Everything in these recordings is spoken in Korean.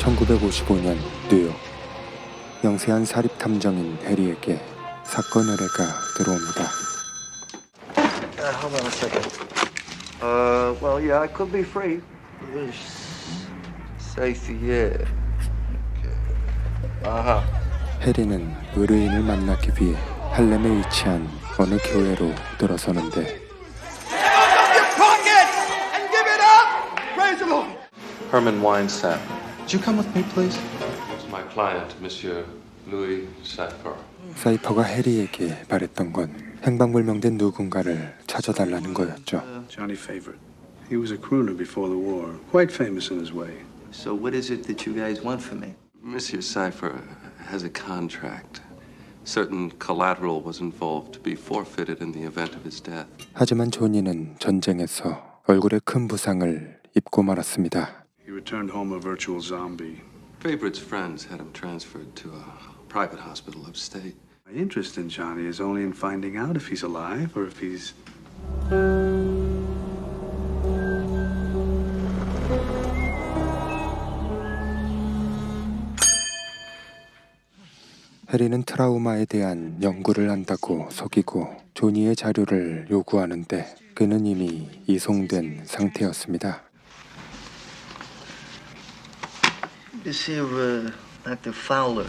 1955년 뉴욕 영세한 사립 탐정인 해리에게 사건 의뢰가 들어옵니다. Uh, hold on a second. Uh, well, yeah, I could be free. Safety, yeah. Uh-huh. 해리는 의뢰인을 만나기 위해 할렘에 위치한 어느 교회로 들어서는데 Herman Weinsack. Would you come with me, please? It's my client, Monsieur Louis Seifer. 사이퍼가 해리에게 바랬던 건 행방불명된 누군가를 찾아달라는 거였죠. Johnny Favorite. He was a crooner before the war, quite famous in his way. So what is it that you guys want from me? Monsieur Seifer has a contract. Certain collateral was involved to be forfeited in the event of his death. 하지만 조니는 전쟁에서 얼굴에 큰 부상을 입고 말았습니다. He returned home a virtual zombie. Favorite's friends had him transferred to a private hospital upstate. My interest in Johnny is only in finding out if he's alive or if he's. 해리는 트라우마에 대한 연구를 한다고 속이고 조니의 자료를 요구하는데 그는 이미 이송된 상태였습니다. Uh, this here, Dr. Fowler.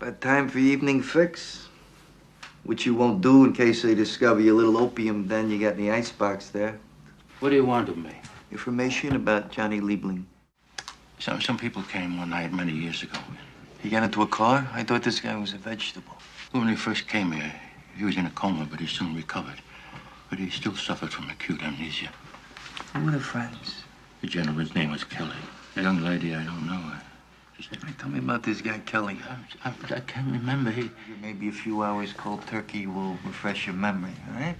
About time for evening fix? Which you won't do in case they discover your little opium den you got in the icebox there. What do you want of me? Information about Johnny Liebling. Some some people came one night many years ago. He got into a car? I thought this guy was a vegetable. When he first came here, he was in a coma, but he soon recovered. But he still suffered from acute amnesia. Who were the friends? The gentleman's name was Kelly. The young lady, I don't know. I, just, Hey, Tell me about this guy, Kelly. I, I, I can't remember. He, Maybe a few hours cold turkey will refresh your memory, all right?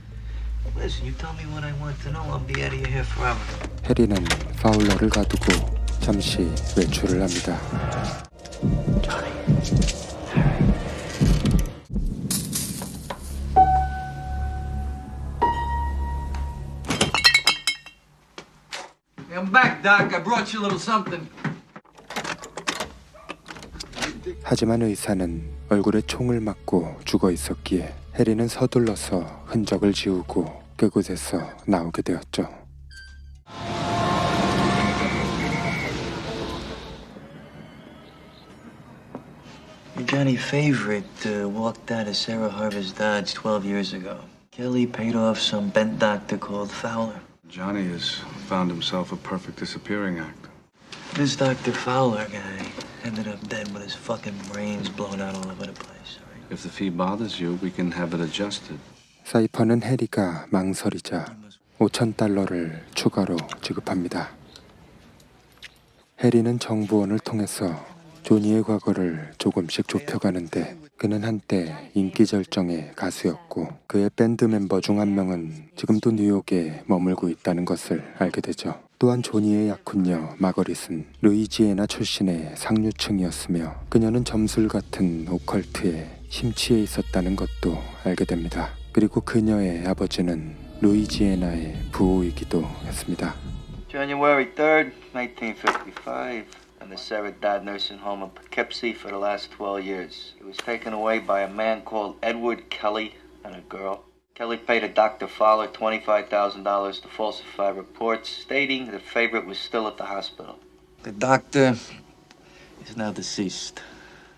Listen, you tell me what I want to know. I'll be out of your hair forever. 해리는 파울러를 가두고 잠시 외출을 합니다. I'm back, Doc. I brought you a little something. 하지만 의사는 얼굴에 총을 맞고 죽어 있었기에 해리는 서둘러서 흔적을 지우고 그곳에서 나오게 되었죠. Your Johnny Favorite uh, walked out of Sarah Harvest Dodge 12 years ago. Kelly paid off some bent doctor called Fowler. Johnny has found himself a perfect disappearing act. This Dr. Fowler guy ended up dead with his fucking brains blown out all over the place. If the fee bothers you, we can have it adjusted. 사이퍼는 해리가 망설이자 5천 달러를 추가로 지급합니다. 해리는 정보원을 통해서 조니의 과거를 조금씩 좁혀가는데 그는 한때 인기 절정의 가수였고 그의 밴드 멤버 중 한 명은 지금도 뉴욕에 머물고 있다는 것을 알게 되죠. 또한 조니의 약혼녀 마거릿은 루이지애나 출신의 상류층이었으며 그녀는 점술 같은 오컬트에 심취해 있었다는 것도 알게 됩니다. 그리고 그녀의 아버지는 루이지애나의 부호이기도 했습니다. January 3rd, 1955, in the Sarah Dodd Nursing Home in Poughkeepsie for the last 12 years. He was taken away by a man called Edward Kelly and a girl. Kelly paid a Dr. Fowler $25,000 to falsify reports stating the favorite was still at the hospital. The doctor is now deceased.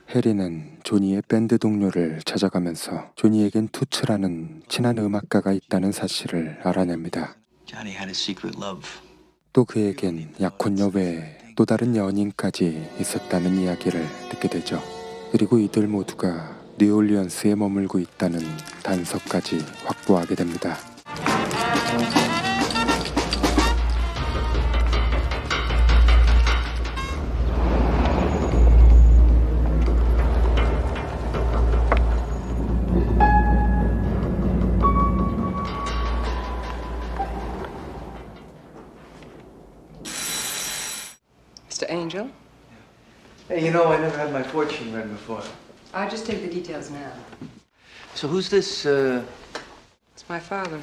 해리는 조니의 밴드 동료를 찾아가면서 조니에겐 투츠라는 친한 음악가가 있다는 사실을 알아냅니다. Johnny had a secret love. 또 그에겐 약혼녀 외에 또 다른 연인까지 있었다는 이야기를 듣게 되죠. 그리고 이들 모두가 뉴올리언스에 머물고 있다는 단서까지 확보하게 됩니다. Mr. Angel? Hey, you know, I never had my fortune read before. I'll just take the details now. So who's this, uh... It's my father.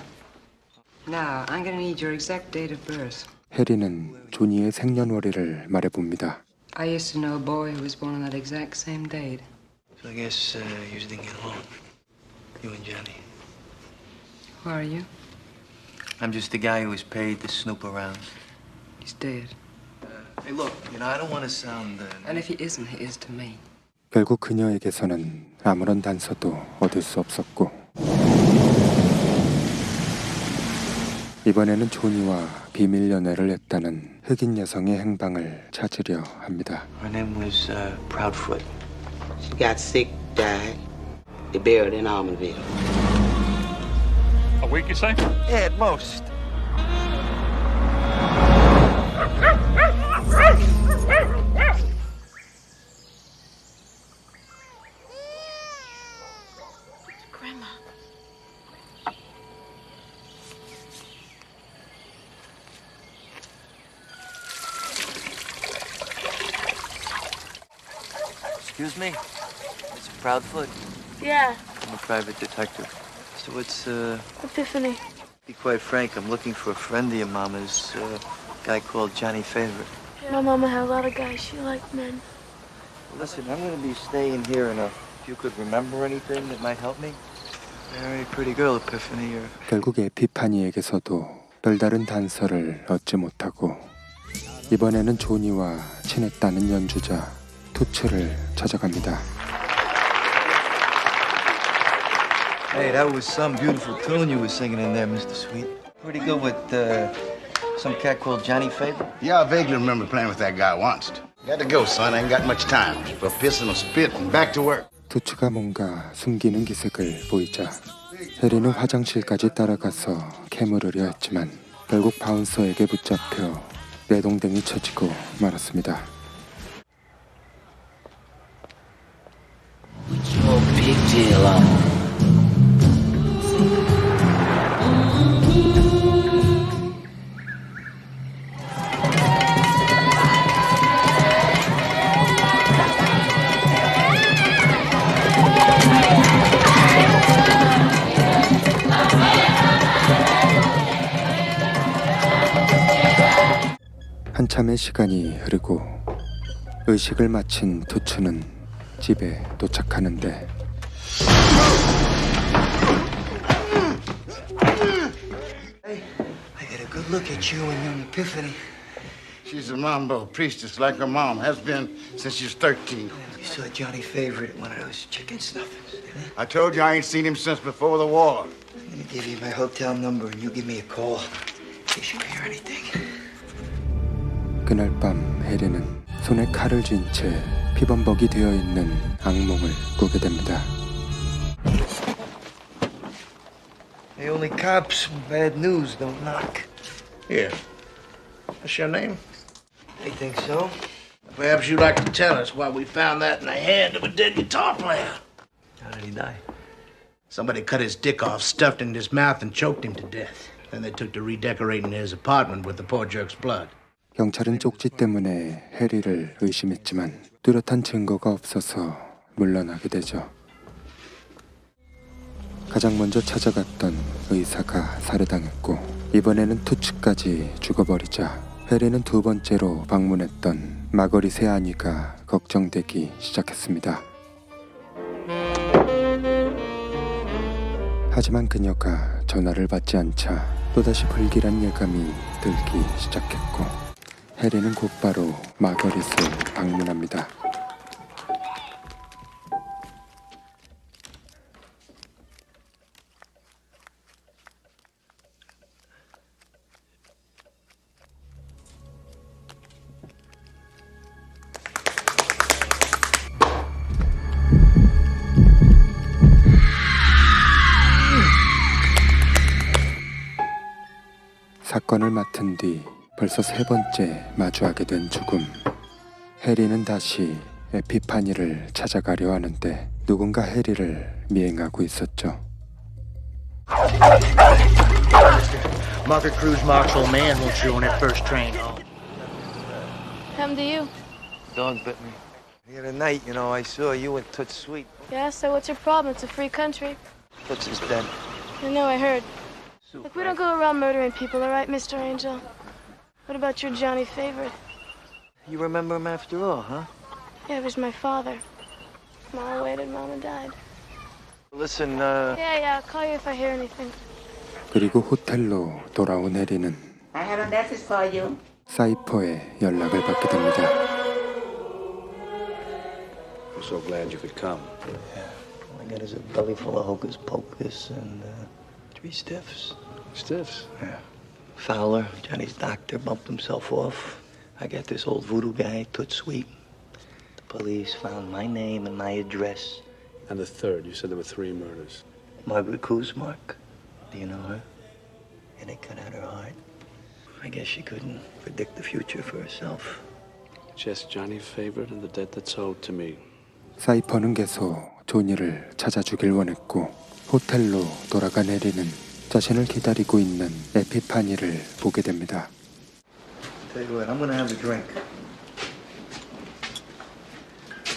Now, I'm gonna need your exact date of birth. 해리는 조니의 생년월일을 말해봅니다. I used to know a boy who was born on that exact same date. So I guess, uh, you didn't get along. You and Johnny. Who are you? I'm just the guy who was paid to snoop around. He's dead. Hey, look, you know, I don't want to sound, uh... And if he isn't, he is to me. 결국 그녀에게서는 아무런 단서도 얻을 수 없었고 이번에는 조니와 비밀 연애를 했다는 흑인 여성의 행방을 찾으려 합니다. Her name was, uh, Proudfoot. She got sick, died. They buried in Almonville. A week, you say? Yeah, at most. Proudfoot? Yeah, I'm a private detective. So it's, uh... Epiphany. Be quite frank, I'm looking for a friend of your mama's, uh, a guy called Johnny Favorite. My mama had a lot of guys. She liked men. Listen, I'm gonna be staying here enough. If you could remember anything that might help me. Very pretty girl, Epiphany. You're... 결국 에피파니에게서도 별다른 단서를 얻지 못하고 이번에는 조니와 친했다는 연주자 투츠를 찾아갑니다. Hey, that was some beautiful tune you were singing in there, Mr. Sweet. Pretty good with, uh, some cat called Johnny Favorite. Yeah, I vaguely remember playing with that guy once. Got to go, son. I ain't got much time. For pissing or spit and back to work. 투츠가 뭔가 숨기는 기색을 보이자 해리는 화장실까지 따라가서 캐물으려 했지만 결국 바운서에게 붙잡혀 내동댕이 쳐지고 말았습니다. Your pigtail on. 한참의 시간이 흐르고 의식을 마친 투츠는 집에 도착하는데 I get a good look at you and young Epiphany. She's a mambo priestess like her mom has been since she was 13. You saw Johnny Favorite at one of those chicken stuffings, didn't you? I told you I ain't seen him since before the war. I'm gonna give you my hotel number and you give me a call in case you hear anything. 그날 밤 해리는 손에 칼을 쥔 채 피범벅이 되어 있는 악몽을 꾸게 됩니다. Hey, only cops with bad news don't knock. Here. What's your name? I think so. Perhaps you'd like to tell us why we found that in the hand of a dead guitar player. How did he die? Somebody cut his dick off, stuffed it in his mouth, and choked him to death. Then they took to redecorating his apartment with the poor jerk's blood. 경찰은 쪽지 때문에 해리를 의심했지만 뚜렷한 증거가 없어서 물러나게 되죠. 가장 먼저 찾아갔던 의사가 살해당했고 이번에는 투츠까지 죽어버리자 해리는 두 번째로 방문했던 마거릿의 안위가 걱정되기 시작했습니다. 하지만 그녀가 전화를 받지 않자 또다시 불길한 예감이 들기 시작했고 해리는 곧바로 마거릿을 방문합니다. 사건을 맡은 뒤 벌써 세 번째 마주하게 된 죽음. 해리는 다시 에피파니를 찾아가려 하는데 누군가 해리를 미행하고 있었죠. Market Cruise Marshal Man wants you on that first train home. happened to you? Dog bit me. The other night, you know, I saw you and Toots Sweet. Yeah, so what's your problem? It's a free country. Toots is dead. I know, I heard. Look, we don't go around murdering people, all right, Mr. Angel? What about your Johnny favorite? You remember him after all, huh? Yeah, it was my father. Mom waited, Mama died. Listen, uh, Yeah, yeah, I'll call you if I hear anything. 그리고 호텔로 돌아온 해리는 I have a message for you. 사이퍼의 연락을 받게 됩니다. I'm so glad you could come. all I got is a belly full of hocus pocus and uh, three stiffs. Stiffs? Yeah. Fowler, Johnny's doctor, bumped himself off. I got this old voodoo guy, Toots Sweet. The police found my name and my address. And the third, you said there were three murders. Margaret Kuzmark. Do you know her? And they cut out her heart. I guess she couldn't predict the future for herself. Just Johnny Favorite and the debt that's owed to me. 사이퍼는 계속 조니를 찾아주길 원했고 호텔로 돌아간 해리는 자신을 기다리고 있는 에피파니를 보게 됩니다. Tell you what, I'm gonna have a drink.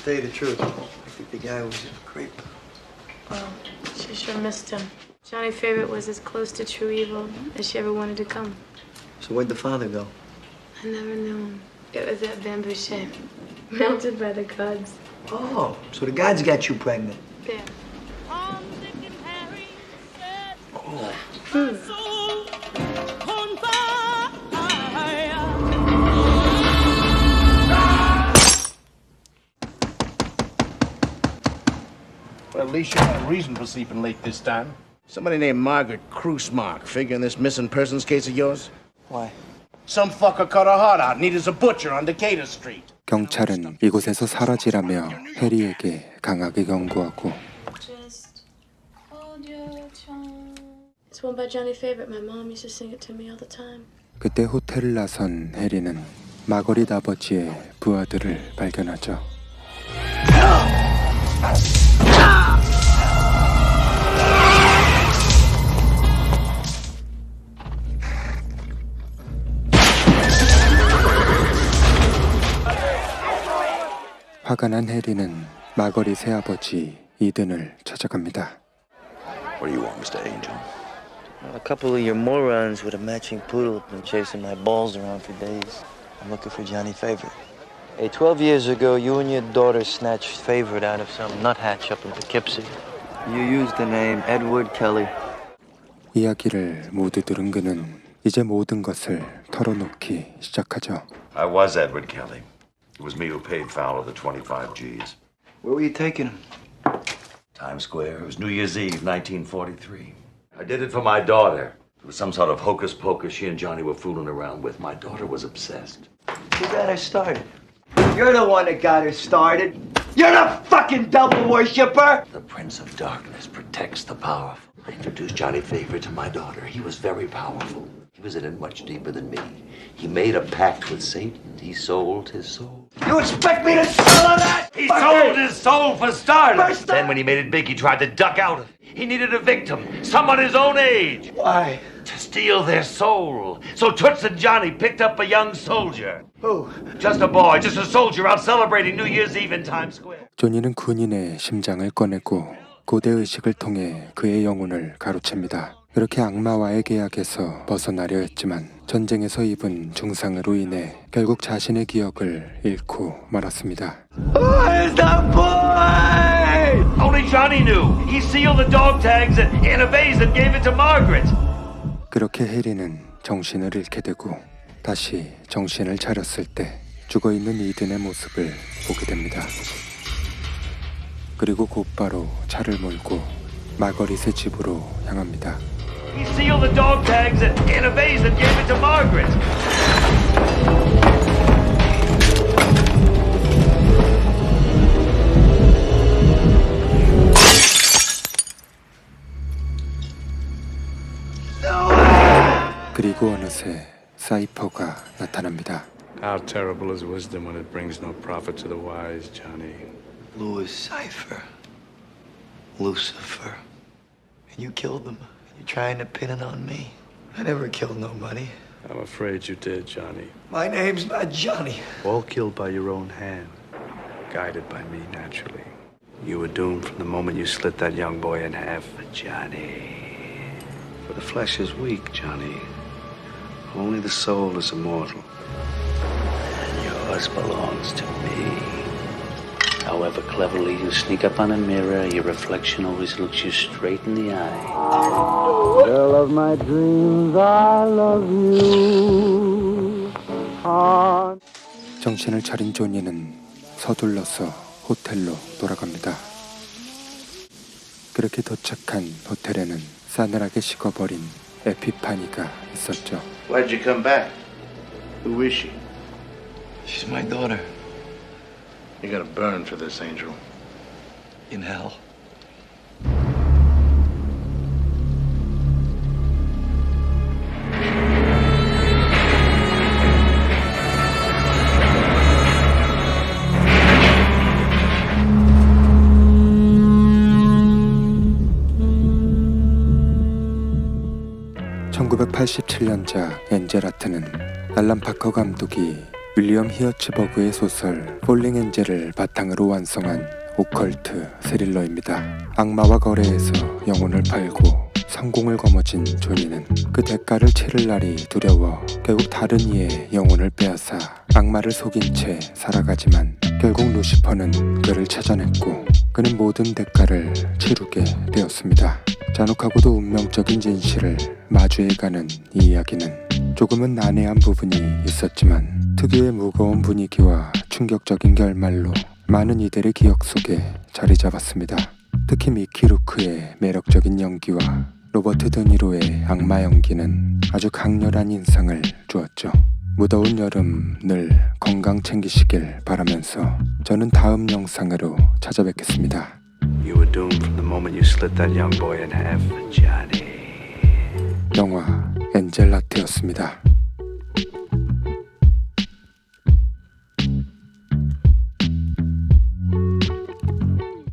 Tell you the truth, I think the guy was a creep. Well, she sure missed him. Johnny favorite was as close to true evil as she ever wanted to come. So where'd the father go? I never knew him. It was that bamboo shape, melted by the gods. Oh, so the gods got you pregnant. Yeah. Well, at least you had a reason for sleeping late this time. Somebody named Margaret Krusmark figure in this missing persons case of yours? Why? Some fucker cut her heart out and needed a butcher on Decatur Street. 경찰은 이곳에서 사라지라며 해리에게 강하게 경고하고 It's one by Johnny Favorite. My mom used to sing it to me all the time. 그때 호텔을 나선 해리는 마거릿 아버지의 부하들을 발견하죠. 화가 난 해리는 마거릿의 아버지 이든을 찾아갑니다. What do you want, Mr. Angel? Well, a couple of your morons with a matching poodle have been chasing my balls around for days. I'm looking for Johnny Favorite. Hey, 12 years ago, you and your daughter snatched Favorite out of some nuthatch up in Poughkeepsie. You used the name Edward Kelly. 이야기를 모두 들은 그는 이제 모든 것을 털어놓기 시작하죠. I was Edward Kelly. It was me who paid Fowler the 25 G's. Where were you taking him? Times Square. It was New Year's Eve, 1943. I did it for my daughter. It was some sort of hocus pocus she and Johnny were fooling around with. My daughter was obsessed. Who got her started? You're the one that got her started. You're the fucking devil worshiper! The Prince of Darkness protects the powerful. I introduced Johnny Favorite to my daughter. He was very powerful. He was in it much deeper than me. He made a pact with Satan. He sold his soul. You expect me to tell her that? He Fuck sold it. his soul for starters. For Then when he made it big, he tried to duck out of it. He needed a victim, someone his own age, Why? to steal their soul. So Toots and Johnny picked up a young soldier. Who? Just a boy, just a soldier out celebrating New Year's Eve in Times Square. 조니는 군인의 심장을 꺼내고 고대 의식을 통해 그의 영혼을 가로챕니다. 그렇게 악마와의 계약에서 벗어나려 했지만 전쟁에서 입은 중상으로 인해 결국 자신의 기억을 잃고 말았습니다. Where's the boy? Only Johnny knew. He sealed the dog tags in a vase and gave it to Margaret. 그렇게 해리는 정신을 잃게 되고 다시 정신을 차렸을 때 죽어 있는 이든의 모습을 보게 됩니다. 그리고 곧바로 차를 몰고 마거릿의 집으로 향합니다. He sealed the dog tags in a vase and gave it to Margaret. 그리고 어느새 사이퍼가 나타납니다. How terrible is wisdom when it brings no profit to the wise, Johnny. Louis Cipher. Lucifer. And you killed them. You're trying to pin it on me. I never killed nobody. I'm afraid you did, Johnny. My name's not Johnny. All killed by your own hand, guided by me, naturally. You were doomed from the moment you slit that young boy in half, Johnny. For the flesh is weak, Johnny. Only the soul is immortal. And yours belongs to me. However cleverly you sneak up on a mirror, your reflection always looks you straight in the eye. Girl of my dreams, I love you. Ah. 정신을 차린 조니는 서둘러서 호텔로 돌아갑니다. 그렇게 도착한 호텔에는 싸늘하게 식어버린 에피파니가 있었죠. Why'd you come back? Who is she? She's my daughter. You gotta burn for this, Angel. In hell. (1987년작) 엔젤아트는 알람 파커 감독이 윌리엄 히어츠버그의 소설 폴링 엔젤을 바탕으로 완성한 오컬트 스릴러입니다. 악마와 거래해서 영혼을 팔고 성공을 거머쥔 조니는 그 대가를 치를 날이 두려워 결국 다른 이의 영혼을 빼앗아 악마를 속인 채 살아가지만 결국 루시퍼는 그를 찾아냈고 그는 모든 대가를 치르게 되었습니다. 잔혹하고도 운명적인 진실을 마주해가는 이 이야기는 조금은 난해한 부분이 있었지만 특유의 무거운 분위기와 충격적인 결말로 많은 이들의 기억 속에 자리 잡았습니다. 특히 미키 루크의 매력적인 연기와 로버트 드니로의 악마 연기는 아주 강렬한 인상을 주었죠. 무더운 여름 늘 건강 챙기시길 바라면서 저는 다음 영상으로 찾아뵙겠습니다. You were doomed from the moment you slit that young boy in half, Johnny. 영화 엔젤라트였습니다.